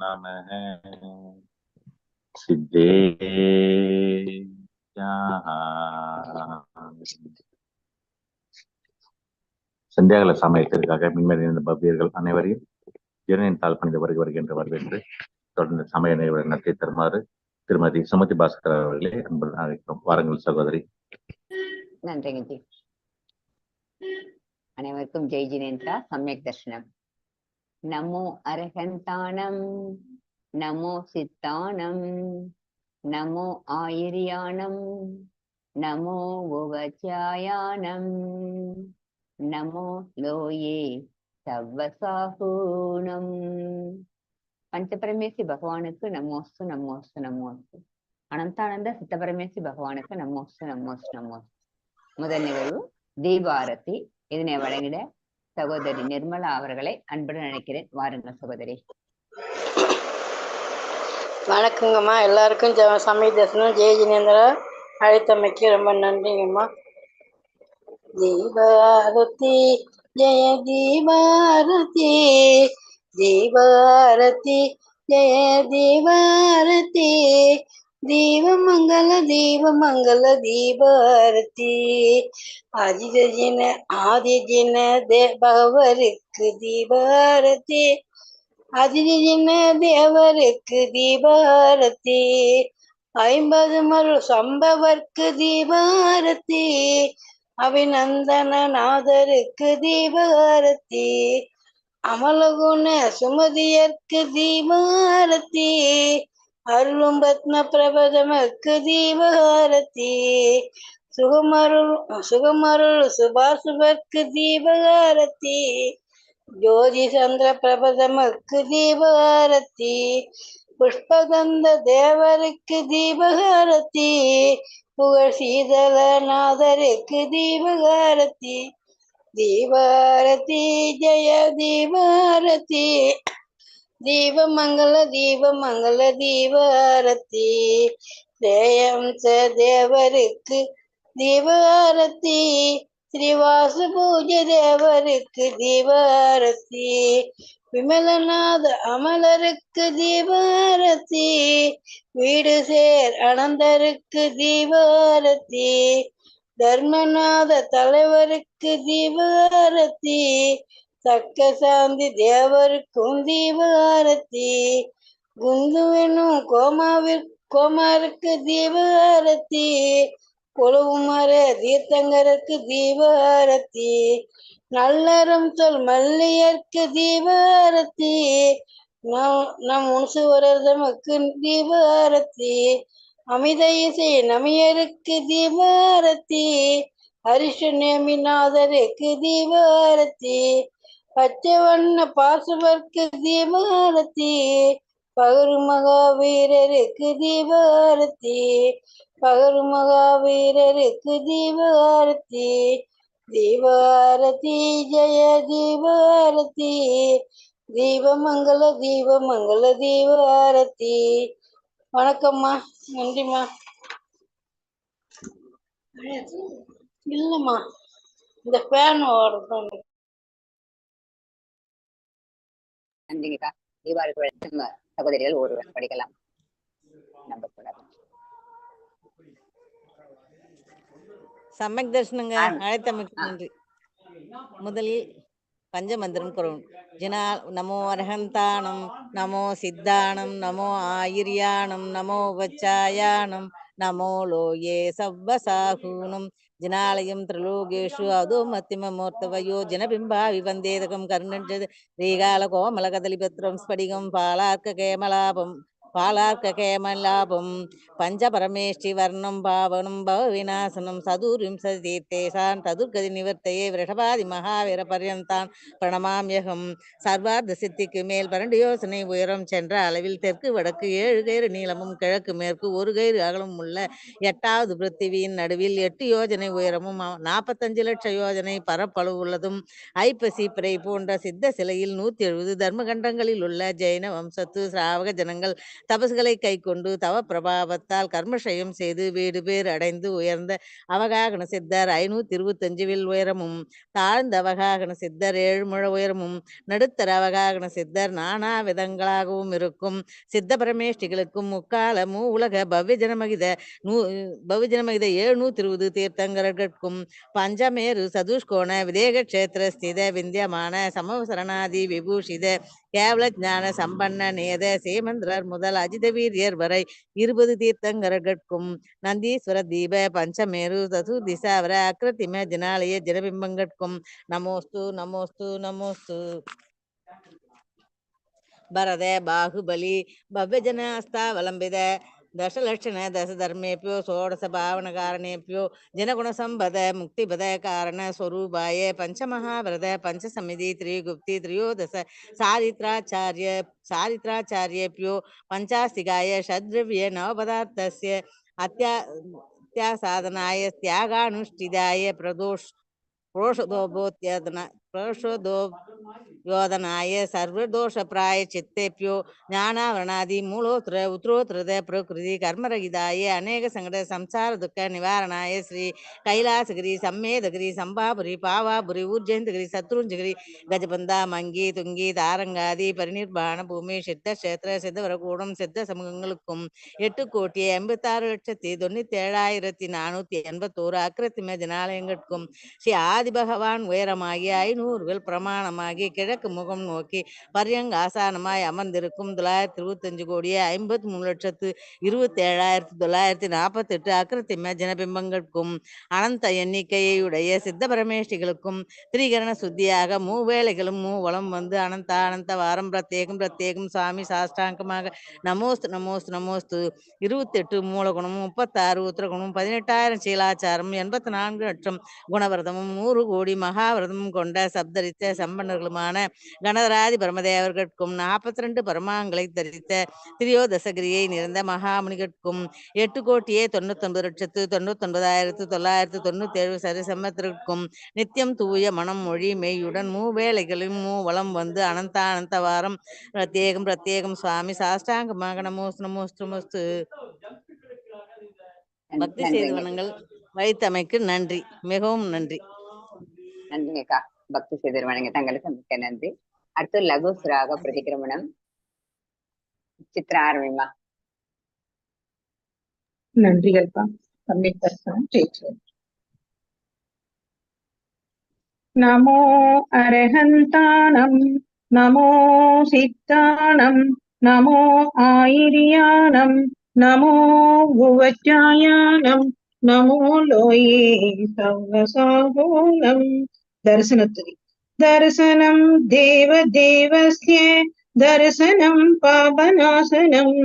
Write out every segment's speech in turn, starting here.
நமக சந்தியாகல சமயத்திற்காக மின்மதி பவ்யர்கள் அனைவரையும் ஜீரனின் தாழ் பணிந்து வருகை வருகின்ற வரவேற்று தொடர்ந்து சமய நினைவுடன் நடத்தி தருமாறு திருமதி சுமதி பாஸ்கர் அவர்களே அன்பு அழைக்கும் வாரங்கள் சகோதரி. நன்றி அனைவருக்கும் ஜெய் ஜினேந்திரா சமயக் தர்ஷனம் நமோ அரகந்தானம் நமோ சித்தானம் நமோ ஆயிரியானம் நமோ உவச்சாயானம் நமோ லோயே சவ்வசாகூனம் பஞ்சபரமேசி பகவானுக்கு நமோஸ்து நமோஸ்து நமோஸ்து அனந்தானந்த சித்தபரமேசி பகவானுக்கு நமோஸ்து நமோஸ்து நமோஸ்து முதல் நிகழ்வு தீபாரதி இதனை வழங்கிட சகோதரி நிர்மலா அவர்களை அன்புடன் நினைக்கிறேன் வாருங்கள் சகோதரி. வணக்கங்கம்மா. எல்லாருக்கும் சமய தர்சனம். ஜெய ஜினேந்திரா அழைத்தமைக்கு ரொம்ப நன்றிங்கம்மா. தீபாரதி ஜெய தீபாரதி தீபாரதி ஜெய தீபாரதி தீபமங்கல தீபமங்கல தீபாரதி. அதிஜன ஆதிஜன தேவருக்கு தீபாரதி. அதிஜன தேவருக்கு தீபாரதி. ஐம்பது மறு சம்பவர்க்கு தீபாரதி. அபிநந்தன நாதருக்கு தீபாரதி. அமலகுண சுமதியர்க்கு தீபாரதி. அருளும் பத்ம பிரபதமக்கு தீபகாரதி சுகமருள் சுகமருள் சுபாசுபக்கு தீபகாரதி ஜோதி சந்திர பிரபதமக்கு தீபகாரதி புஷ்பகந்த தேவருக்கு தீபகாரதி புகழ் சீதலநாதருக்கு தீபகாரதி தீபாரதி ஜெய தீபாரதி. தீபமங்கல தீபமங்கல தீபாரதி ஜெயம் ச தேவருக்கு தீபாரதி ஸ்ரீவாசு பூஜ தேவருக்கு தீபாரதி விமலநாத அமலருக்கு தீபாரதி வீடு சேர் அனந்தருக்கு தீபாரதி தர்மநாத தலைவருக்கு தீபாரதி தக்க சாந்தி தேவருக்கும் தீபாரத்தி குந்துவெனும் கோமாவிற்கு கோமாருக்கு தீபாரதி. கொழுவுமர தீர்த்தங்கருக்கு தீபாரதி. நல்லறம் சொல் மல்லியர்க்கு தீபாரதி. நம் நம் உணசுவரதமக்கு தீபாரத்தி அமித இசை நமியருக்கு தீபாரத்தி ஹரிஷ நேமிநாதருக்கு தீபாரத்தி வண்ண பாசுவர்க்கு தீபாரதி பகரு மகாவீரருக்கு தீபாரதி பகரு மகாவீரருக்கு தீபாரதி தீபாரதி ஜெய தீபாரதி தீபமங்கல தீபமங்கல தீபாரதி வணக்கம்மா நன்றிம்மா. இல்லைம்மா இந்த ஃபேன் ஓடுறது நன்றிங்கக்கா தீபாவளி நம்ம சகோதரிகள் ஒருவர் படிக்கலாம். நம்பக்கூடாது சமக் தர்ஷனங்க. அழைத்தமைக்கு. நன்றி. முதலில் பஞ்சமந்திரம் குறவும். ஜினா நமோ அரஹந்தானம் நமோ சித்தானம் நமோ ஆயிர்யானம் நமோ வச்சாயானம் நமோ லோயே சவ்வசாகூனம் ஜனாலயம் திரிலோகேஷு அதோ மத்திம மத்திமமூர்த்தவயோ ஜனபிம்பா விவந்தேதகம் கருணஞ்சது ஸ்ரீகால கோமல கதலிபத்ரம் ஸ்படிகம் பாலார்க்க கேமலாபம் பாலார்க்க லாபம் பஞ்சபரமேஷ்டி வர்ணம் பாவனும் பவ சதுரிம் சதுர்விம்ச தீர்த்தேஷான் ததுர்கதி நிவர்த்தையே விரஷபாதி மகாவீர பர்யந்தான் பிரணமாம்யகம் சர்வார்த்த சித்திக்கு மேல் பரண்டு யோசனை உயரம் சென்ற அளவில் தெற்கு வடக்கு ஏழு கயிறு நீளமும் கிழக்கு மேற்கு ஒரு கயிறு அகலமும் உள்ள எட்டாவது பிருத்திவியின் நடுவில் எட்டு யோஜனை உயரமும் நாற்பத்தஞ்சு லட்ச யோஜனை பரப்பளவு உள்ளதும். ஐப்பசி பிறை போன்ற சித்த சிலையில் நூத்தி எழுபது தர்மகண்டங்களில் உள்ள ஜெயின வம்சத்து சிராவக ஜனங்கள் தபசுகளை கைக்கொண்டு தவ பிரபாவத்தால் கர்மஷயம் செய்து வீடு பேர் அடைந்து உயர்ந்த அவகாகன சித்தர் ஐநூத்தி இருபத்தஞ்சு வில் உயரமும் தாழ்ந்த அவகாகன சித்தர் ஏழு முழ உயரமும் நடுத்தர அவகாகன சித்தர் நானா விதங்களாகவும் இருக்கும். சித்த பரமேஷ்டிகளுக்கும் முக்கால மூ உலக பவ்ய ஜனமகித நூ பவ்ய ஜனமகித எழுநூத்தி இருபது தீர்த்தங்கரர்கட்கும் பஞ்சமேரு சதுஷ்கோண விதேக கஷேத்திர ஸ்தித விந்தியமான சமவசரணாதி விபூஷித கேவல ஞான சம்பன்ன நேத சேமந்திரர் முதல் அஜித வீரியர் வரை இருபது தீர்த்தங்கரகட்கும் நந்தீஸ்வர தீப பஞ்சமேரு தசு திசாவர அக்ரதிம ஜனாலய ஜனபிம்பங்கட்கும் நமோஸ்து நமோஸ்து நமோஸ்து. பரத பாகுபலி பவ்வஜன அஸ்தாவலம்பித दशलक्षण कारण स्वरूपाय पंच मुक्तिपदकारणस्वरूपाय पंच समिति त्रिगुप्ति, त्रयोदश, सारित्राचार्य पंचास्तिकाय पञ्चास्तिकाय षड्द्रव्य नवपदार्थस्य अत्या, अत्यासाधनाय, त्यागानुष्ठिताय, प्रदोष, प्रोषदोभोत्यदन பிரஷோதோ யோதனாய சர்வதோஷ பிராய சித்தேப்பியோ ஞானாவரணாதி மூலோத்ர உத்ரோத்ரத பிரகிருதி கர்மரகிதாய அநேக சங்கட சம்சார துக்க நிவாரணாய ஸ்ரீ கைலாசகிரி சம்மேதகிரி சம்பாபுரி பாவாபுரி ஊர்ஜெயந்தகிரி சத்ருஞ்சகிரி கஜபந்தா மங்கி துங்கி தாரங்காதி பரிநிர்வாண பூமி சித்த கஷேத்திர சித்தவரகூடம் சித்த சமூகங்களுக்கும் எட்டு கோடி எண்பத்தாறு லட்சத்தி தொண்ணூத்தி ஏழாயிரத்தி நானூத்தி எண்பத்தோரு அக்கிரத்திம ஜனாலயங்களுக்கும் ஸ்ரீ ஆதிபகவான் உயரமாகிய ஐநூறு நூறுவில் பிரமாணமாகி கிழக்கு முகம் நோக்கி பரியங்க ஆசானமாய் அமர்ந்திருக்கும் தொள்ளாயிரத்தி இருபத்தஞ்சு கோடியே ஐம்பத்தி மூணு லட்சத்து இருபத்தி ஏழாயிரத்தி தொள்ளாயிரத்தி நாற்பத்தெட்டு அக்கிரத்திம ஜனபிம்பங்களுக்கும் அனந்த எண்ணிக்கையுடைய சித்த பரமேஷ்டிகளுக்கும் திரிகரண சுத்தியாக மூவேளைகளும் மூவளம் வந்து அனந்த அனந்த வாரம் பிரத்யேகம் பிரத்யேகம் சுவாமி சாஷ்டாங்கமாக நமோஸ்து நமோஸ்து நமோஸ்து. இருபத்தெட்டு மூலகுணமும் முப்பத்தாறு உத்தரகுணமும் பதினெட்டாயிரம் சீலாச்சாரம் எண்பத்தி நான்கு லட்சம் குணவிரதமும் நூறு கோடி மகாவிரதமும் கொண்ட சப்தரித்த சம்பன்னர்களுமான கணதராதி பரமதேவர்கட்கும் நாற்பத்தி ரெண்டு பரமாங்களை தரித்த திரியோதசகிரியை நிறைந்த மகாமுனிகட்கும் எட்டு கோட்டியே தொண்ணூத்தொன்பது லட்சத்து தொண்ணூத்தொன்பதாயிரத்து தொள்ளாயிரத்து தொண்ணூத்தி ஏழு நித்தியம் தூய மனம் மொழி மெய்யுடன் மூவேளைகளிலும் மூவளம் வந்து அனந்த அனந்த வாரம். பிரத்யேகம் பிரத்யேகம் சுவாமி. சாஷ்டாங்கமாக நமோஸ் நமோஸ் நமோஸ்து பக்தி நன்றிங்க. சேதுவனங்கள் வைத்தமைக்கு நன்றி. மிகவும் நன்றி. நன்றிங்க அக்கா பக்தி செய்தர் வணங்க தங்களுக்கு மிக்க நன்றி. அடுத்து லகு சுராக பிரதிகிரமணம் சித்ரா ஆரம்பிமா நன்றிகள்ப்பா. சம்யக் தர்சனம் ஜெயிச்சோம் நமோ அரஹந்தானம் நமோ சித்தானம் நமோ ஆயிரியானம் நமோ உவச்சாயானம் நமோ லோயே சர்வசாகோலம் தரிசனத்துக்கு தரிசனம் தேவ தேவஸ்ய தரிசனம் பாபநாசனம்.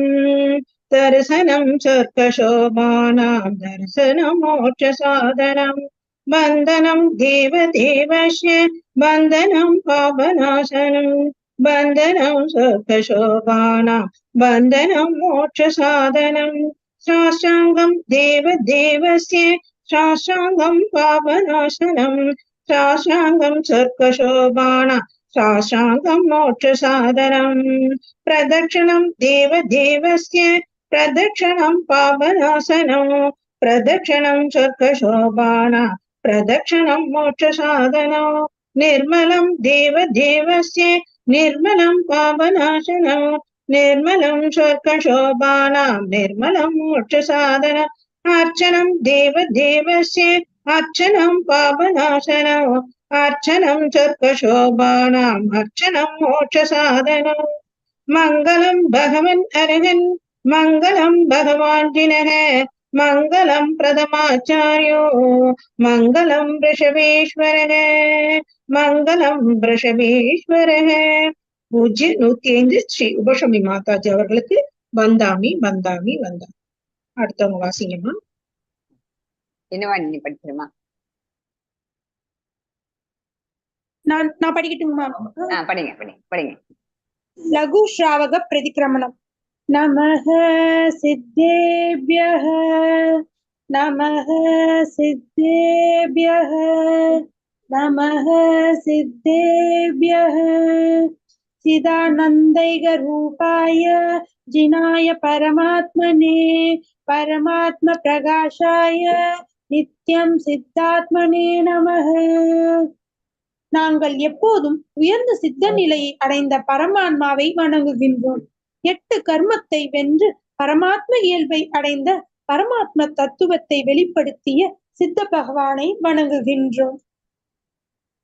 தரிசனம் சர்க்கசோமானாம் தரிசனம் மோட்ச சாதனம் பந்தனம் தேவ தேவஸ்ய பந்தனம் பாபநாசனம். பந்தனம் சர்க்கசோபானாம் பந்தனம் மோட்ச சாதனம் சாஷ்டாங்கம் தேவ தேவஸ்ய சாஷ்டாங்கம் பாபநாசனம். साष्टाङ्गं सर्कशोभानां साष्टाङ्गं मोक्षसाधनं प्रदक्षिणं देवदेवस्य प्रदक्षिणं पावनासनं प्रदक्षिणं स्वर्गशोभाना प्रदक्षिणं मोक्षसाधनो निर्मलं देवदेवस्य निर्मलं पावनाशनं निर्मलं स्वर्गशोभानां निर्मलं मोक्षसाधन अर्चनं देवदेवस्य అర్చనం పాపనాశన అర్చనం సర్వశోభానాం అర్చనం మోక్ష సాధన మంగళం భగవన్ అర్హన్ మంగళం భగవాంజినః மங்களம் பிரதமாச்சாரியோ மங்களம் ரிஷபேஸ்வரக மங்களம் ரிஷபேஸ்வரக. பூஜ்ய நூத்தி ஐந்து ஸ்ரீ உபசமி மாதாஜி அவர்களுக்கு வந்தாமி வந்தாமி வந்தாமி. அடுத்தவங்க வாசிங்கம்மா. என்னவா நீ படிக்கிறமா? நான் நான் படிக்கட்டுமா படிங்க படிங்க படிங்க. லகு ஸ்ராவக பிரதிக்கிரமணம் நமஹ சித்தேபியஹ நமஹ சித்தேபியஹ நமஹ சித்தேபியஹ. சிதானந்தைக ரூபாய ஜினாய பரமாத்மனே பரமாத்ம பிரகாஷாய நித்யம் சித்தாத்மனே நமः நாங்கள் எப்போதும் உயர்ந்த சித்த நிலையை அடைந்த பரமாத்மாவை வணங்குகின்றோம். எட்டு கர்மத்தை வென்று பரமாத்ம இயல்பை அடைந்த பரமாத்ம தத்துவத்தை வெளிப்படுத்திய சித்த பகவானை வணங்குகின்றோம்.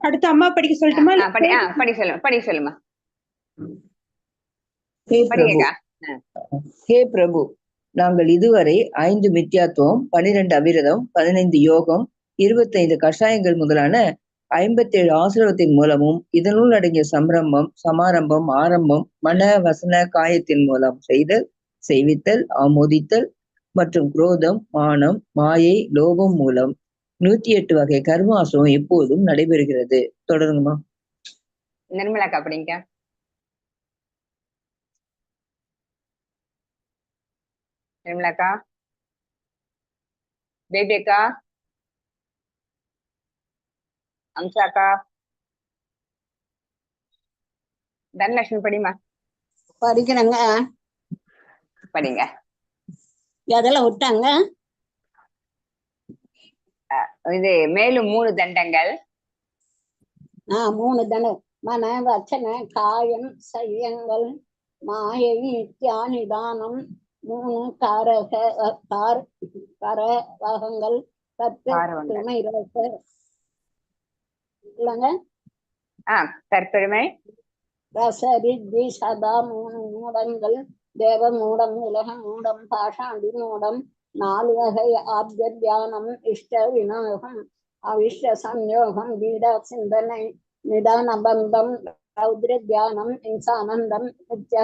அடுத்து அம்மா படிக்க சொல்லட்டுமா? படி சொல்லுமா படி சொல்லுமா. ஹே பிரபு. நாங்கள் இதுவரை ஐந்து மித்யாத்துவம் பனிரெண்டு அவிரதம் பதினைந்து யோகம் இருபத்தைந்து கஷாயங்கள் முதலான ஐம்பத்தேழு ஆசிரவத்தின் மூலமும் இதனுள் அடங்கிய சம்பிரமம் சமாரம்பம் ஆரம்பம் மன வசன காயத்தின் மூலம் செய்தல் செய்வித்தல் ஆமோதித்தல் மற்றும் குரோதம் மானம் மாயை லோபம் மூலம் நூத்தி எட்டு வகை கர்மாசம் எப்போதும் நடைபெறுகிறது. தொடருங்கம்மா. நிர்மலா அப்படிங்க நிர்மலாக்கா பேபி அக்கா அம்சாக்கா தனலட்சுமி படிமா படிக்கிறேங்க படிங்க எதெல்லாம் விட்டாங்க இது மேலும் மூணு தண்டங்கள் ஆ மூணு தனு மன வச்சன காயம் செய்யங்கள் மாயை நித்யானிதானம் காரக கார் கர வகங்கள் தத்து பாரவங்கள். துணை ரச இல்லைங்க? ஆ தற்பெருமை. ரசரித்தி சதா மூணு மூடங்கள் தேவ மூடம் உலக மூடம் பாஷாண்டி மூடம் நாலு வகை ஆப்ய தியானம் இஷ்ட விநாயகம் அவிஷ்ட சம்யோகம் வீட சிந்தனை நிதான பந்தம் ரௌத்ர தியானம் இன்சானந்தம் நித்ய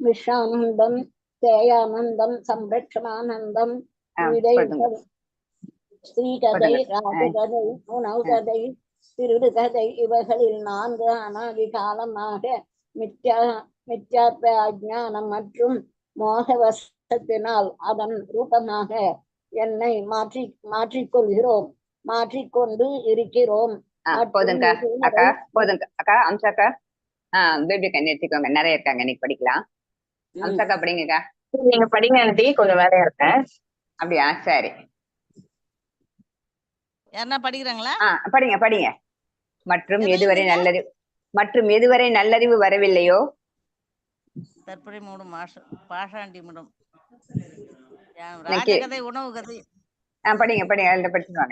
விஷானந்தம் தேயானந்தம் சம்பிரட்சமானந்தம் போதுங்க. ஸ்ரீகதை போதுங்க. ராஜகதை உணவு கதை சிறுகதை இவைகளில் நான்கு அனாதி காலமாக மித்யா மித்யாத்வ அஜானம் மற்றும் மோகவசத்தினால் அதன் ரூபமாக என்னை மாற்றி மாற்றிக்கொள்கிறோம் மாற்றிக்கொண்டு இருக்கிறோம் இதுவரை- அக்கா போதுங்க அக்கா பேபி அக்கா நிறுத்திக்கோங்க நிறைய இருக்காங்க இன்னைக்கு படிக்கலாம். அம்சாக்கா படிங்கக்கா. நீங்க படிங்க ஆண்டி கொஞ்சம் வேலையா இருக்கேன். அப்படியா? சரி. யாருன்னா படிக்கிறாங்களா? ஆ படிங்க படிங்க. மற்றும் எதை எதுவரை? நல்லறிவு மற்றும் எதுவரை நல்லறிவு வரவில்லையோ? தற்புரை மூடும் பாஷாண்டி மூடும். ராஜகதை உணவு கதை. படிங்க படிங்க அதில் படிச்சுட்டு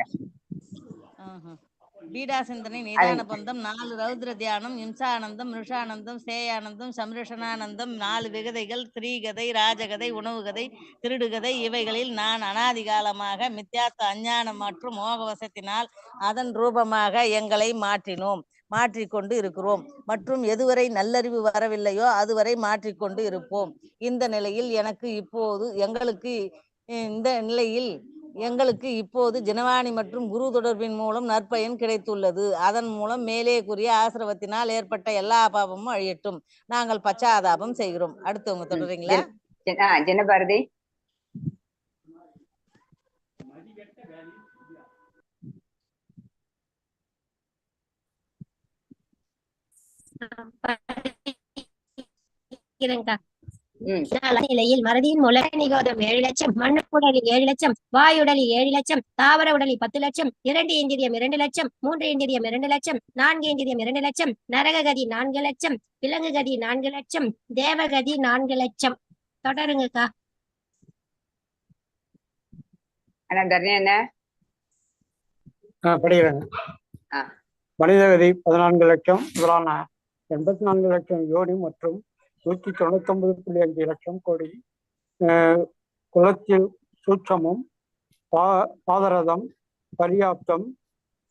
பீடா சிந்தனை நிதான பந்தம் நாலு ரௌத்ர தியானம் இம்சானந்தம் ருஷானந்தம் சேயானந்தம் சம்ரஷணானந்தம் நாலு விகதைகள் ஸ்ரீகதை ராஜகதை உணவு கதை திருடுகதை இவைகளில் நான் அனாதி காலமாக மித்யாத்த அஞ்ஞானம் மற்றும் மோகவசத்தினால் அதன் ரூபமாக எங்களை மாற்றினோம் மாற்றிக்கொண்டு இருக்கிறோம். மற்றும் எதுவரை நல்லறிவு வரவில்லையோ அதுவரை மாற்றிக்கொண்டு இருப்போம். இந்த நிலையில் எனக்கு இப்போது எங்களுக்கு இந்த நிலையில் எங்களுக்கு இப்போது ஜனவாணி மற்றும் குரு தொடர்பின் மூலம் நற்பயன் கிடைத்துள்ளது. அதன் மூலம் மேலே கூறிய ஆசிரவத்தினால் ஏற்பட்ட எல்லா பாவமும் அழியட்டும். நாங்கள் பச்சாதாபம் செய்கிறோம். அடுத்தவங்க தொடர்றீங்களா? ஜனபாரதி. ம் நிலையில் மறதியின் மூலம் நிகோதம் ஏழு லட்சம் மண்ணுக்குடலில் ஏழு லட்சம் வாயுடலில் ஏழு லட்சம் தாவர உடலில் பத்து லட்சம் இரண்டு இந்திரியம் இரண்டு லட்சம் மூன்று இந்திரியம் இரண்டு லட்சம் நான்கு இந்திரியம் இரண்டு லட்சம் நரககதி நான்கு லட்சம் விலங்கு கதி நான்கு லட்சம் தேவகதி நான்கு லட்சம். தொடருங்கக்கா. என்ன? படிக்கிறேங்க. மனிதகதி பதினான்கு லட்சம் முதலான எண்பத்தி நான்கு லட்சம் யோனி மற்றும் நூற்றி தொண்ணூத்தொன்பது புள்ளி அஞ்சு லட்சம் கோடி அஹ், குலத்தில் சூட்சமும் பா பாதரதம் பர்யாப்தம்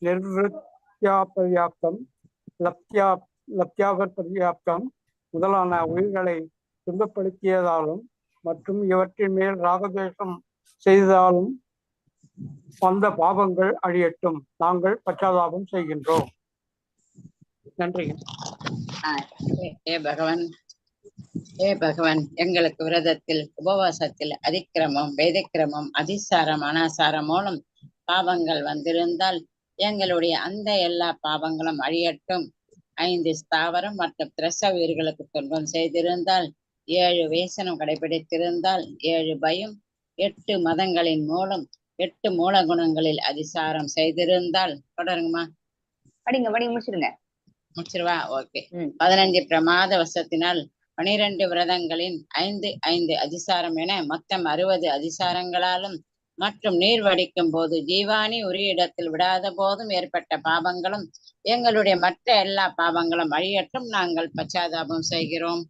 நிர்வத்தியா பர்யாப்தம் லப்தியா லப்தியாபர் பர்யாப்தம் முதலான உயிர்களை துன்பப்படுத்தியதாலும் மற்றும் இவற்றின் மேல் ராகதேசம் செய்ததாலும் வந்த பாவங்கள் அழியட்டும். நாங்கள் பச்சாதாபம் செய்கின்றோம். நன்றி ஏ பகவான். ஏ பகவான் எங்களுக்கு விரதத்தில் உபவாசத்தில் அதிக்கிரமம் வேதக்கிரமம் அதிசாரம் அனாசாரம் மூலம் பாவங்கள் வந்திருந்தால் எங்களுடைய அந்த எல்லா பாவங்களும் அழியட்டும். ஐந்து ஸ்தாவரம் மற்றும் திரச உயிர்களுக்கு துன்பம் செய்திருந்தால் ஏழு வேசனம் கடைபிடித்திருந்தால் ஏழு பயம் எட்டு மதங்களின் மூலம் எட்டு மூல குணங்களில் அதிசாரம் செய்திருந்தால். தொடருங்கம்மா. படிங்க படிங்க முடிச்சிருங்க. முடிச்சிருவா? ஓகே. பதினஞ்சு பிரமாத வசத்தினால் பனிரெண்டு விரதங்களின் ஐந்து ஐந்து அதிசாரம் என மொத்தம் அறுபது அதிசாரங்களாலும் மற்றும் நீர் வடிக்கும் போது ஜீவானி ஒரு இடத்தில் விடாத போதும் ஏற்பட்ட பாவங்களும் எங்களுடைய மற்ற எல்லா பாவங்களும் அழியட்டும். நாங்கள் பச்சாதாபம் செய்கிறோம்.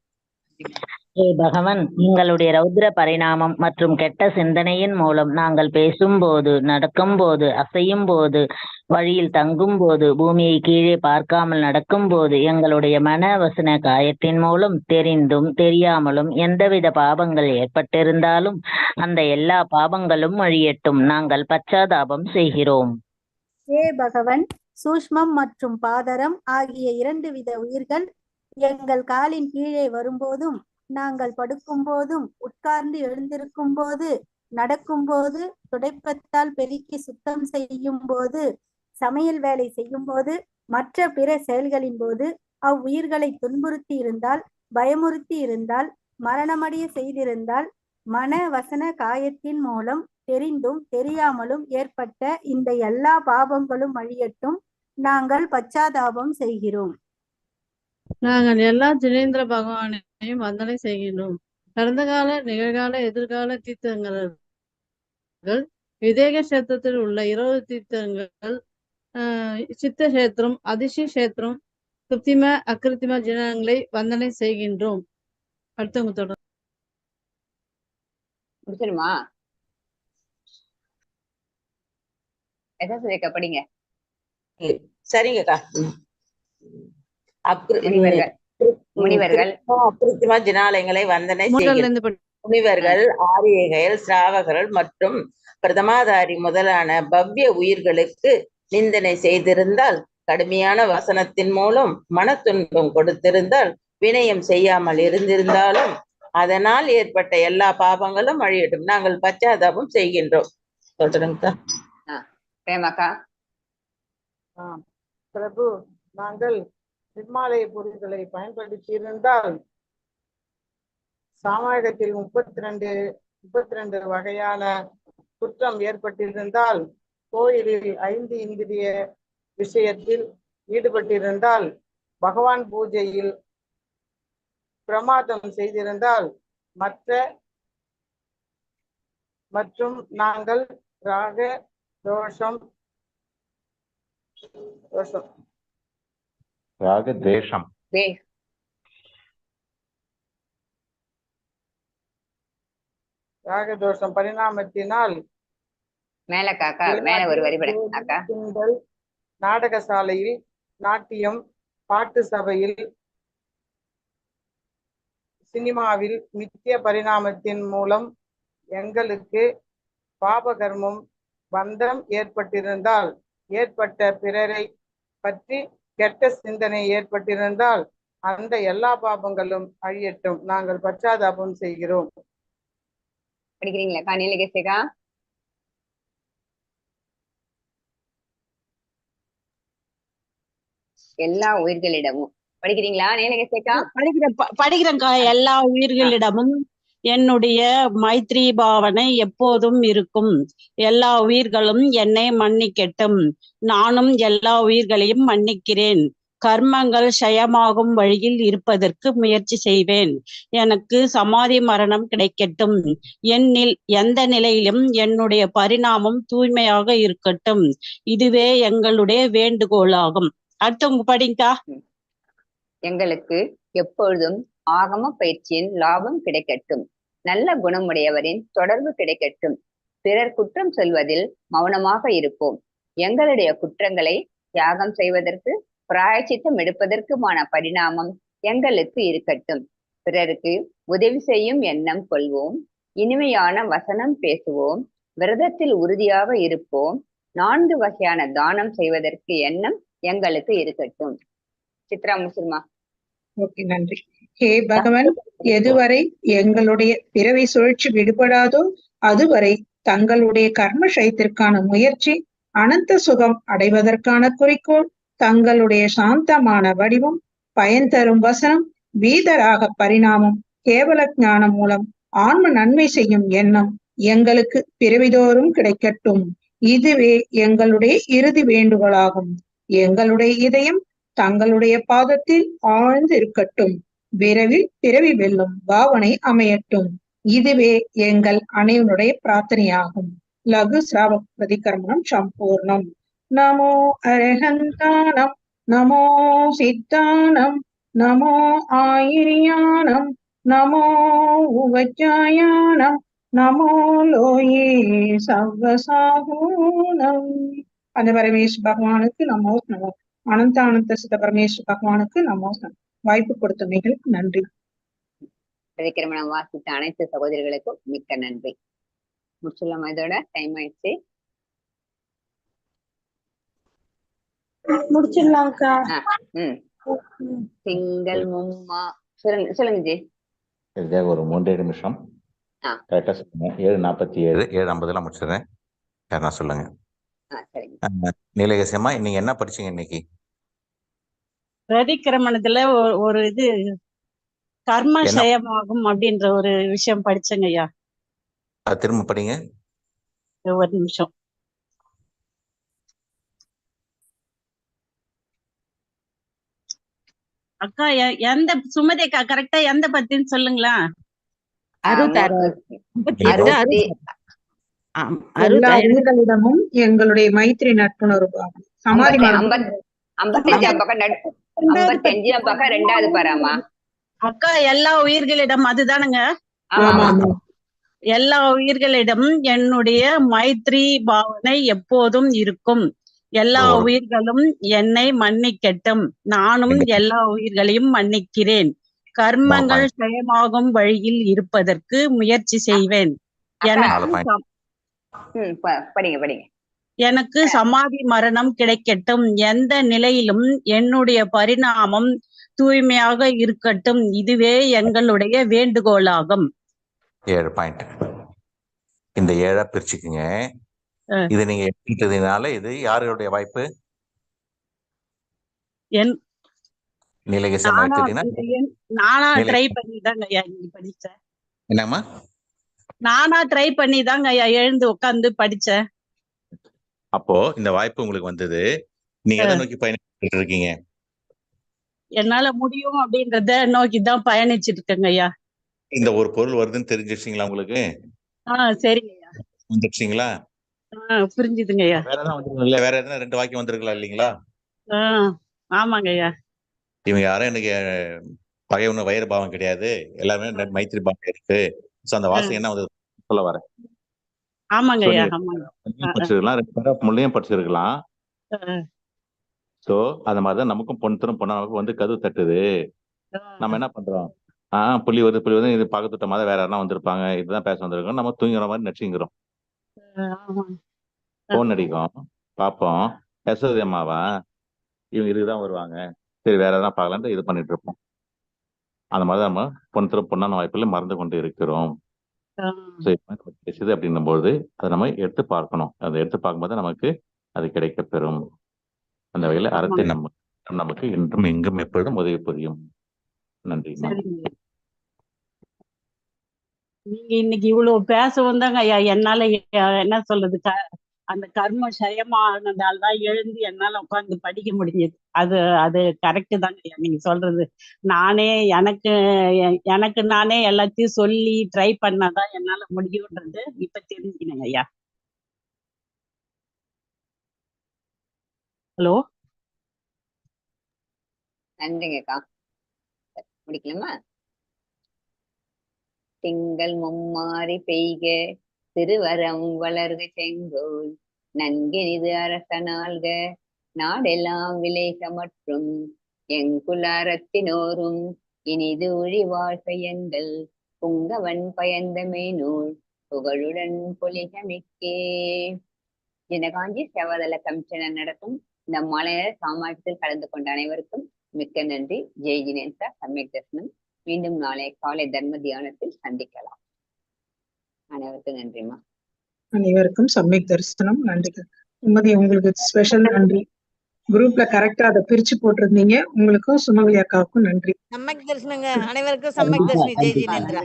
ஹே பகவன் எங்களுடைய ரௌத்ர பரிணாமம் மற்றும் கெட்ட சிந்தனையின் மூலம் நாங்கள் பேசும்போது நடக்கும்போது அசையும் போது வழியில் தங்கும் போது பூமியை கீழே பார்க்காமல் நடக்கும்போது எங்களுடைய மன வசன காயத்தின் மூலம் தெரிந்தும் தெரியாமலும் எந்தவித பாவங்கள் ஏற்பட்டிருந்தாலும் அந்த எல்லா பாவங்களும் அழியட்டும் நாங்கள் பச்சாதாபம் செய்கிறோம். ஹே பகவன் சூஷ்மம் மற்றும் பாதரம் ஆகிய இரண்டு வித உயிர்கள் எங்கள் காலின் கீழே வரும்போதும் நாங்கள் படுக்கும் போதும் உட்கார்ந்து எழுந்திருக்கும் போது நடக்கும் போது துடைப்பத்தால் பெருக்கி சுத்தம் செய்யும் போது சமையல் வேலை செய்யும் போது மற்ற பிற செயல்களின் போது அவ்வுயிர்களை துன்புறுத்தி இருந்தால் பயமுறுத்தி இருந்தால் மரணமடைய செய்திருந்தால் மன வசன காயத்தின் மூலம் தெரிந்தும் தெரியாமலும் ஏற்பட்ட இந்த எல்லா பாவங்களும் அழியட்டும் நாங்கள் பச்சாதாபம் செய்கிறோம். நாங்கள் எல்லா ஜினேந்திர பகவானையும் வந்தனை செய்கின்றோம். கடந்த கால நிகழ்கால எதிர்கால தீர்த்தங்கள் விதேக கஷேத்திரத்தில் உள்ள இருபது தீர்த்தங்கள் ஆஹ் சித்த கஷேத்திரம் அதிர்ஷி கஷேத்திரம் கிருத்திம அக்கிருத்திம ஜனங்களை வந்தனை செய்கின்றோம். அடுத்தவங்க தொடர். முடிச்சிருமா? எதாச்சும் படிங்க. சரிங்கக்கா. முனிவர்கள். முனிவர்கள். அக்கிருத்திம ஜினாலயங்களை வந்தனை முனிவர்கள் ஆரியர்கள் சிராவகர்கள் மற்றும் பிரதமாதாரி முதலான பவ்ய உயிர்களுக்கு நிந்தனை செய்திருந்தால் கடுமையான வசனத்தின் மூலம் மனத்துன்பம் கொடுத்திருந்தால் வினயம் செய்யாமல் இருந்திருந்தாலும் அதனால் ஏற்பட்ட எல்லா பாவங்களும் அழியட்டும். நாங்கள் பச்சாதாபம் செய்கின்றோம். சொல்றேங்கக்கா பிரேமாக்கா. பிரபு நாங்கள் நிர்மாலய பொருட்களை பயன்படுத்தியிருந்தால் இருந்தால் முப்பத்தி ரெண்டு முப்பத்தி ரெண்டு வகையான குற்றம் ஏற்பட்டிருந்தால் கோயிலில் ஐந்து இந்திரிய விஷயத்தில் ஈடுபட்டிருந்தால் பகவான் பூஜையில் பிரமாதம் செய்திருந்தால் மற்ற மற்றும் நாங்கள் ராக தோஷம் தோஷம். ராக தேசம் தே ராகதோஷம் பரிணாமத்தினால் மேல காக்கா மேல ஒரு வரி படி அக்கா. கிண்டல் நாடகசாலையில் நாட்டியம் பாட்டு சபையில் சினிமாவில் நித்திய பரிணாமத்தின் மூலம் எங்களுக்கு பாபகர்மம் பந்தம் ஏற்பட்டிருந்தால் ஏற்பட்ட பிறரை பற்றி கெட்ட சிந்தனை ஏற்பட்டிருந்தால் அந்த எல்லா பாபங்களும் அழியட்டும். நாங்கள் பச்சாதாபம் செய்கிறோம். படிக்கிறீங்களாக்கா நீலகேசிகா எல்லா உயிர்களிடமும். படிக்கிறீங்களா நீலகேசிகா படிக்கிறேன் படிக்கிறேன்க்கா. எல்லா உயிர்களிடமும். என்னுடைய மைத்ரி பாவனை எப்போதும் இருக்கும். எல்லா உயிர்களும் என்னை மன்னிக்கட்டும். நானும் எல்லா உயிர்களையும் மன்னிக்கிறேன். கர்மங்கள் சயமாகும் வழியில் இருப்பதற்கு முயற்சி செய்வேன். எனக்கு சமாதி மரணம் கிடைக்கட்டும். என்னில் எந்த நிலையிலும் என்னுடைய பரிணாமம் தூய்மையாக இருக்கட்டும். இதுவே எங்களுடைய வேண்டுகோளாகும். அடுத்தவங்க படிங்கா எங்களுக்கு எப்பொழுதும் ஆகம பயிற்சியின் லாபம் கிடைக்கட்டும். நல்ல குணமுடையவரின் தொடர்பு கிடைக்கட்டும். பிறர் குற்றம் சொல்வதில் மௌனமாக இருப்போம். எங்களுடைய குற்றங்களை தியாகம் செய்வதற்கு பிராயச்சித்தம் எடுப்பதற்குமான பரிணாமம் எங்களுக்கு இருக்கட்டும். பிறருக்கு உதவி செய்யும் எண்ணம் கொள்வோம். இனிமையான வசனம் பேசுவோம். விரதத்தில் உறுதியாக இருப்போம். நான்கு வகையான தானம் செய்வதற்கு எண்ணம் எங்களுக்கு இருக்கட்டும். சித்ரா முஸ்லிமா? ஓகே நன்றி. ஹே பகவன் எதுவரை எங்களுடைய பிறவி சுழற்சி விடுபடாதோ அதுவரை தங்களுடைய கர்ம சைத்திற்கான முயற்சி அனந்த சுகம் அடைவதற்கான குறிக்கோள் தங்களுடைய சாந்தமான வடிவம் பயன் தரும் வசனம் வீதராக பரிணாமம் கேவல ஞானம் மூலம் ஆன்ம நன்மை செய்யும் எண்ணம் எங்களுக்கு பிறவிதோறும் கிடைக்கட்டும். இதுவே எங்களுடைய இறுதி வேண்டுகோளாகும். எங்களுடைய இதயம் தங்களுடைய பாதத்தில் ஆழ்ந்து இருக்கட்டும். விரைவில் பிறவி வெல்லும் பாவனை அமையட்டும். இதுவே எங்கள் அனைவருடைய பிரார்த்தனையாகும். லகு சிராவ பிரதிகர்மணம் சம்பூர்ணம். நமோ அரகந்தானம் நமோ சித்தானம் நமோ ஆயிரியானம் நமோ உபஜாயானம் நமோ லோயே சர்வசாகூனம் அந்த பரமேஸ்வர பகவானுக்கு நமோ நமோ. அனந்த அனந்த சித்த பரமேஸ்வர பகவானுக்கு நமோ நமோ. வாய்ப்பு கொடுத்தமைகளுக்கு நன்றி. பிரதிக்கிரமணம் வாசித்த அனைத்து சகோதரிகளுக்கும் மிக்க நன்றி. முடிச்சிடலாமா இதோட? டைம் ஆயிடுச்சு. முடிச்சிடலாம்க்கா. திங்கள் மும்மா. சொல்லுங்க சொல்லுங்க ஜி. ஒரு மூன்றே நிமிஷம். ஆ. கரெக்டாக சொல்லுங்க. ஏழு நாற்பத்தி ஏழு ஏழு ஐம்பதுலாம் முடிச்சிடுறேன். யாருன்னா சொல்லுங்க. நீலகேசியம்மா நீங்க என்ன படிச்சீங்க இன்னைக்கு? பிரதிக்கிரமணத்துல ஒரு- இது கர்ம? செயமாகும் அப்படின்ற ஒரு விஷயம் படிச்சேங்க ஐயா. திரும்ப படிங்க. ஒரு நிமிஷம். அக்கா எந்த சுமதி அக்கா கரெக்டா எந்த பத்தின்னு சொல்லுங்களா? எங்களுடைய மைத்திரி நட்புணர்வு. ஐம்பத்தி பக்கம் ரெண்டாவது பாராமா அக்கா எல்லா உயிர்களிடம் அதுதானுங்க. எல்லா உயிர்களிடம் என்னுடைய மைத்ரி பாவனை எப்போதும் இருக்கும். எல்லா உயிர்களும் என்னை மன்னிக்கட்டும். நானும் எல்லா உயிர்களையும் மன்னிக்கிறேன். கர்மங்கள் செயமாகும் வழியில் இருப்பதற்கு முயற்சி செய்வேன். எனக்கு படிங்க படிங்க. எனக்கு சமாதி மரணம் கிடைக்கட்டும். எந்த நிலையிலும் என்னுடைய பரிணாமம் தூய்மையாக இருக்கட்டும். இதுவே எங்களுடைய வேண்டுகோளாகும். ஏழு பாயிண்ட் இந்த ஏழா பிரிச்சுக்குங்க. இது நீங்க எடுத்துட்டதுனால இது யாருடைய வாய்ப்பு? என் நீலகேசம் நானா ட்ரை பண்ணி தாங்க ஐயா படிச்சேன். என்னம்மா? நானா ட்ரை பண்ணி தாங்க ஐயா எழுந்து உட்கார்ந்து படிச்சேன். அப்போ இந்த வாய்ப்பு உங்களுக்கு வந்தது. நீங்க எதை நோக்கி பயணிச்சுட்டு இருக்கீங்க என்னால முடியும் அப்படின்றத நோக்கி தான் பயணிச்சிட்டு இருக்கேங்க ஐயா. இந்த ஒரு பொருள் வருதுன்னு தெரிஞ்சிருச்சிங்களா உங்களுக்கு? ஆஹ் சரிங்க ஐயா. வந்துருச்சிங்களா? ஆஹ் புரிஞ்சுதுங்க ஐயா. வேற எதாவது வந்துருக்கும் இல்ல வேற எதனா ரெண்டு வாக்கியம் வந்திருக்கலாம் இல்லைங்களா? ஆமாங்க ஐயா. இவங்க யாரும் எனக்கு அஹ், பகைவனு வயிறு பாவம் கிடையாது. எல்லாமே மைத்திரி பாவம் இருக்கு. சோ அந்த வாசகம் என்ன வந்து சொல்ல வரேன்? ஆமாங்க படிச்சிருக்கலாம் ரெண்டு பேரும் முன்னையும் படிச்சிருக்கலாம் சோ அந்த மாதிரிதான் நமக்கும் பொண்ணு தரும் பொண்ணா நமக்கு வந்து கதவு தட்டுது. நம்ம என்ன பண்றோம்? ஆஹ் புள்ளி வருது புள்ளி வருது இது பக்கத்துட்ட மாதிரி வேற யாரா வந்திருப்பாங்க. இதுதான் பேச வந்திருக்கோம். நம்ம தூங்குற மாதிரி நடிச்சுங்கிறோம் போன் அடிக்கும். பார்ப்போம் யசோதி அம்மாவா? இவங்க இதுதான் வருவாங்க. சரி வேற எதாவது பார்க்கலான்ட்டு இது பண்ணிட்டு இருப்போம். அந்த மாதிரி நம்ம பொண்ணு தரும் பொண்ணான வாய்ப்புகளை மறந்து கொண்டு இருக்கிறோம். ஸோ பேசுது அப்படின்னும் போது அதை நம்ம எடுத்து பார்க்கணும். அதை எடுத்து பார்க்கும்போது நமக்கு அது கிடைக்க பெறும் அந்த வகையில அறத்தை நம்ம நமக்கு என்றும் எங்கும் எப்பொழுதும் உதவி புரியும். சரிங்க. நீங்க இன்னைக்கு இவ்வளவு பேசவும் தாங்க ஐயா. என்னால என்ன சொல்றது? அந்த கர்மம் சயமானதால் தான் எழுந்து என்னால உட்காந்து படிக்க முடிஞ்சது. அது அது கரெக்ட் தாங்க நீங்க சொல்றது நானே எனக்கு எனக்கு நானே எல்லாத்தையும் சொல்லி ட்ரை பண்ணாதான் என்னால முடியும்ன்றது இப்ப தெரிஞ்சுக்கணுங்க ஐயா. ஹலோ நன்றிங்கக்கா. முடிக்கலாமா? திங்கள் மும்மாறி பெய்க. திருவரம் வளர்க செங்கோல் நன்கினிது அரசனால்க நாடெல்லாம் விளைக மற்றும் எங்குலாரத்தினோரும். இனிது ஒழி வாழ்க எங்கள் புங்கவன் பயந்தமே நூல் புகழுடன் பொலிகமிக்கே. ஜனகாஞ்சி செவதல கமிஷனர் நடத்தும் இந்த மாலைய சாமாஜத்தில் கலந்து கொண்ட அனைவருக்கும் மிக்க நன்றி. ஜெய் ஜினேந்திரா சமயக் தர்சனம் மீண்டும் நாளை காலை தர்ம தியானத்தில் சந்திக்கலாம். அனைவருக்கும் நன்றிமா அனைவருக்கும் சமயக் தரிசனம். நன்றிகள் உமதி உங்களுக்கு ஸ்பெஷல் நன்றி. குரூப்ல கரெக்டா அதை பிரிச்சு போட்டிருந்தீங்க. உங்களுக்கும் சுமங்கலி அக்காவுக்கும் நன்றி. சம்மக் தரிசனங்க. அனைவருக்கும் சம்மக் தரிசனி ஜெய் ஜினேந்திரா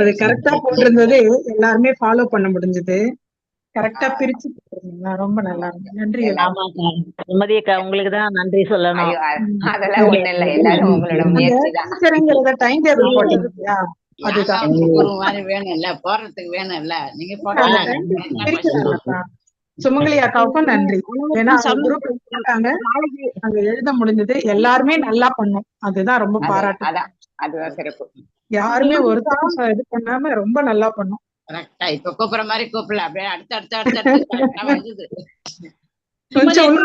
அது கரெக்டா போட்டிருந்தது. எல்லாருமே ஃபாலோ பண்ண முடிஞ்சது. கரெக்டா பிரிச்சு போட்டிருந்தீங்க. ரொம்ப நல்லா இருந்தது. நன்றி. சுமதி அக்கா உங்களுக்கு தான் நன்றி சொல்லணும். அதெல்லாம் ஒண்ணு இல்ல. எல்லாரும் உங்களோட முயற்சி தான். டைம் டேபிள் இல்லையா அதுதான். ஒரு மாதிரி வேணும்ல போடுறதுக்கு வேணும்ல. நீங்க பிரிக்கிறாங்கக்கா சுமங்கலி அக்காவுக்கும் நன்றி. ஏன்னா அவங்க குரூப்ல போட்டாங்க. அங்க எழுத முடிஞ்சது. எல்லாருமே நல்லா பண்ணோம். அதுதான் ரொம்ப பாராட்டு. அதுதான் சிறப்பு. யாருமே ஒருத்தரும் ச- இது பண்ணாம ரொம்ப நல்லா பண்ணோம். கரெக்டா. இப்ப கூப்பிடுற மாதிரி கூப்பிடல. அப்படியே அடுத்து அடுத்து அடுத்து கொஞ்சம்